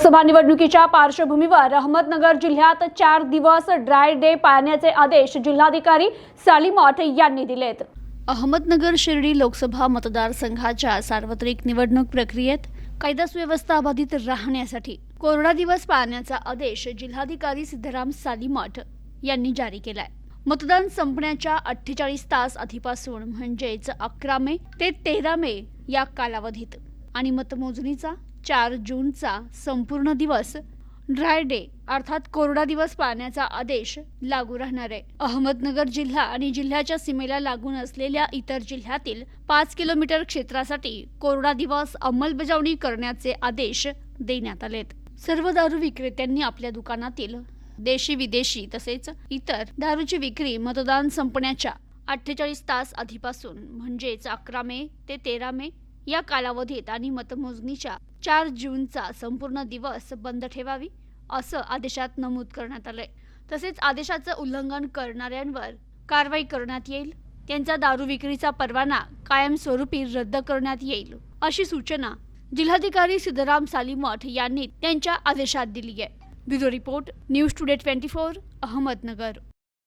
लोकसभा निवडणुकीच्या पार्श्वभूमीवर अहमदनगर जिल्ह्यात चार दिवस ड्राय डे पाळण्याचे आदेश जिल्हाधिकारी सालीमॉठ यांनी दिलेत. अहमदनगर शिर्डी लोकसभा मतदारसंघाच्या सार्वत्रिक निवडणूक प्रक्रियेत कायदा सुव्यवस्था बाधित राहण्यासाठी कोरोना दिवस पाळण्याचा आदेश जिल्हाधिकारी सिद्धराम सालीमठ यांनी जारी केलाय. मतदान संपण्याच्या अठ्ठेचाळीस तास आधीपासून म्हणजेच अकरा मे ते तेरा मे या कालावधीत आणि मतमोजणीचा चार जूनचा संपूर्ण दिवस ड्राय डे अर्थात कोरडा दिवस पाळण्याचा आदेश लागू राहणार आहे. अहमदनगर जिल्हा आणि जिल्ह्याच्या सीमेला लागून असलेल्या इतर जिल्ह्यातील पाच किलोमीटर क्षेत्रासाठी कोरडा दिवस अंमलबजावणी करण्याचे आदेश देण्यात आलेत. सर्व दारू विक्रेत्यांनी आपल्या दुकानातील देशी विदेशी तसेच इतर दारूची विक्री मतदान संपण्याच्या अठ्ठेचाळीस तास आधीपासून म्हणजेच अकरा मे ते तेरा मे या कालावधीत आणि मतमोजणीच्या चार जूनचा संपूर्ण दिवस बंद ठेवावी असं आदेशात नमूद करण्यात आलंय. तसेच आदेशाचं उल्लंघन करणाऱ्यांवर कारवाई करण्यात येईल त्यांचा दारू विक्रीचा परवाना कायमस्वरूपी रद्द करण्यात येईल अशी सूचना जिल्हाधिकारी सिद्धराम सालीमठ यांनी त्यांच्या आदेशात दिली आहे. Bureau report news today twenty four Ahmednagar.